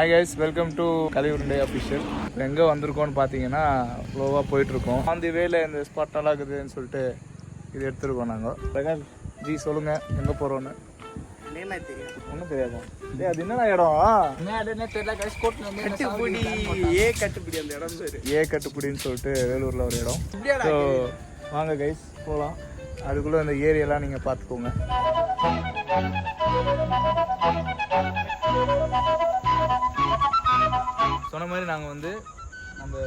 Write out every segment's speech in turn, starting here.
Hi guys welcome to கலிவுருண்டே official எங்கே வந்திருக்கோம்னு பார்த்தீங்கன்னா ஸ்லோவாக போயிட்டுருக்கோம். ஆன் தி வேல இந்த ஸ்பாட் நல்லா இருக்குதுன்னு சொல்லிட்டு இது எடுத்துருக்கோம் நாங்கள் பிரகாஷ் ஜி சொல்லுங்கள் எங்கே போகிறோன்னு ஒன்றும் தெரியாதா. அது என்னடா இடம்? கட்டுப்பிடி ஏ கட்டுப்பிடி அந்த இடம் பேரு. ஏ கட்டுப்பிடின்னு சொல்லிட்டு வேலூரில் ஒரு இடம். ஸோ வாங்க கைஸ் போகலாம் அதுக்குள்ளே இந்த ஏரியெல்லாம் நீங்கள் பார்த்துக்கோங்க மாதிரி நாங்கள் வந்து அந்த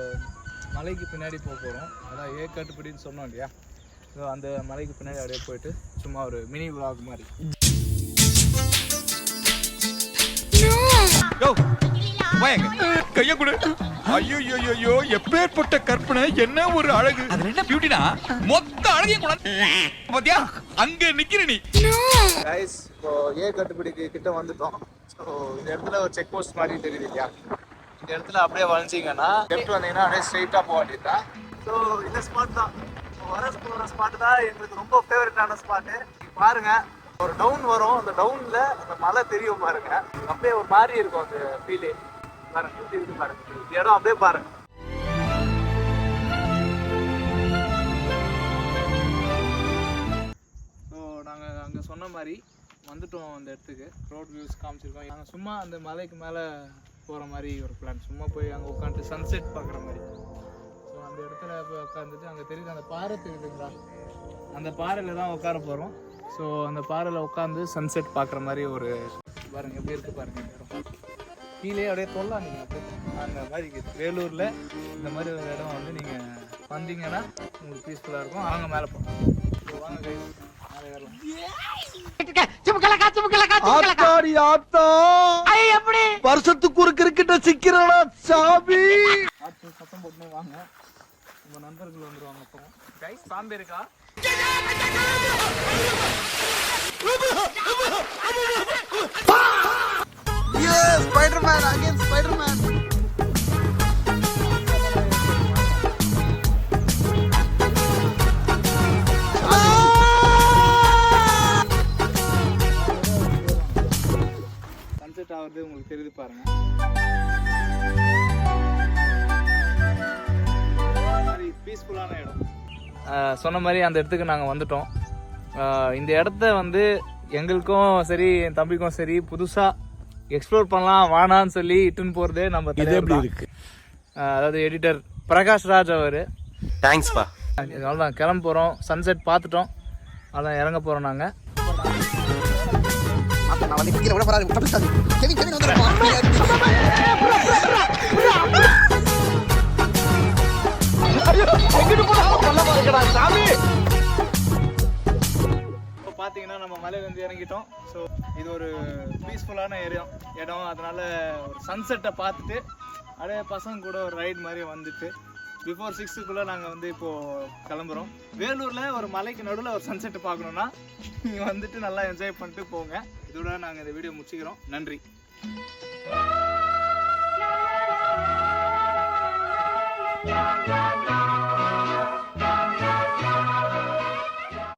மலைக்கு பின்னாடி போக போகிறோம் அதான் ஏ கட்டுப்பிடின்னு சொன்னோம் இல்லையா? ஸோ அந்த மலைக்கு பின்னாடி அப்படியே போயிட்டு சும்மா ஒரு மினி vlog மாதிரி. கைய கொடு. ஐயோ ஐயோ எப்பேற்பட்ட கற்பனை என்ன ஒரு அழகு. அது என்ன பியூட்டினா மொத்த அழகையும் கூட பாத்தியா? அங்க நிக்கிற நீ. கைஸ் இப்போ ஏ கட்டுப்பிடிக்கு கிட்ட வந்துட்டோம். ஸோ இந்த இடத்துல ஒரு செக் போஸ்ட் மாதிரி தெரியுது இல்லையா? இந்த இடத்துல அப்படியே வளைஞ்சிங்கன்னா லெஃப்ட் வந்தீங்கன்னா அப்படியே ஸ்ட்ரைட்டாக போக வேண்டியதுதான். ஸோ இந்த ஸ்பாட் தான். வர போகிற ஸ்பாட் தான் எங்களுக்கு ரொம்ப ஃபேவரட்டான ஸ்பாட்டு பாருங்க ஒரு டவுன் வரும். அந்த டவுனில் அந்த மலை தெரியும் பாருங்க. அப்படியே ஒரு மாதிரி இருக்கும் அந்த ஃபீலே பாருங்க எப்படி இருக்கு பாருங்க. இந்த இடம் அப்படியே பாருங்க. ஸோ நாங்கள் அங்கே சொன்ன மாதிரி வந்துட்டோம் அந்த இடத்துக்கு. ரோட் வியூஸ் காமிச்சிருக்கோம். நாங்கள் சும்மா அந்த மலைக்கு மேலே போகிற மாதிரி ஒரு பிளான் சும்மா போய் அங்கே உட்காந்துட்டு சன்செட் பார்க்குற மாதிரி ஸோ அந்த இடத்துல போய் உட்காந்துட்டு அங்கே தெரியுது அந்த பாறை தெரியுதுங்களா? அந்த பாறையில் தான் உட்கார போகிறோம் ஸோ அந்த பாறையில் உட்காந்து சன்செட் பார்க்குற மாதிரி ஒரு பாருங்க எப்படி இருக்கு பாருங்க இந்த இடம். கீழே அப்படியே தொல்லாம் நீங்கள் அப்படியே. அந்த மாதிரி இருக்குது வேலூரில் இந்த மாதிரி ஒரு இடம் வந்து நீங்கள் வந்தீங்கன்னா உங்களுக்கு பீஸ்ஃபுல்லாக இருக்கும். வாங்க மேலே போகலாம் ஸோ வாங்க guys, மேலே ஏறலாம். ஆத்தாடி ஆத்தா. சாமி ஆட்கள் சத்தம் போட்டுனே வாங்க. உங்க நண்பர்கள் வந்துருவாங்க அப்புறம் கைஸ் சாம்பி இருக்கா? ஸ்பைடர்மேன் அகைன் ஸ்பைடர்மேன் சன்செட் ஆகுறது உங்களுக்கு தெரியுது பாருங்க. பீஸ்ஃபுல்லான இடம். சொன்ன மாதிரி அந்த இடத்துக்கு நாங்கள் வந்துட்டோம். இந்த இடத்த வந்து எங்களுக்கும் சரி என் தம்பிக்கும் சரி புதுசாக எக்ஸ்ப்ளோர் பண்ணலாம் வானான்னு சொல்லி இட்டுன்னு போகிறதே நம்ம இது எப்படி தலைவர் இருக்கு? அதாவது எடிட்டர் பிரகாஷ் ராஜ் அவர். தேங்க்ஸ்பா அதனால தான் கிளம்ப போகிறோம் சன்செட் பார்த்துட்டோம். அதான் இறங்க போகிறோம் நாங்கள் நான் வந்து கீழே விட இப்போ பார்த்தீங்கன்னா நம்ம மலையிலேருந்து இறங்கிட்டோம் ஸோ இது ஒரு பீஸ்ஃபுல்லான ஏரியா இடம் அதனால ஒரு சன்செட்டை பார்த்துட்டு அப்படியே பசங்க கூட ஒரு ரைடு மாதிரி வந்துட்டு பிஃபோர் சிக்ஸுக்குள்ளே நாங்கள் வந்து இப்போது கிளம்புறோம் வேலூரில் ஒரு மலைக்கு நடுவில் ஒரு சன்செட்டை பார்க்கணுன்னா நீங்கள் வந்துட்டு நல்லா என்ஜாய் பண்ணிட்டு போங்க இதோட நாங்கள் இந்த வீடியோ முடிச்சுக்கிறோம் நன்றி Yeah.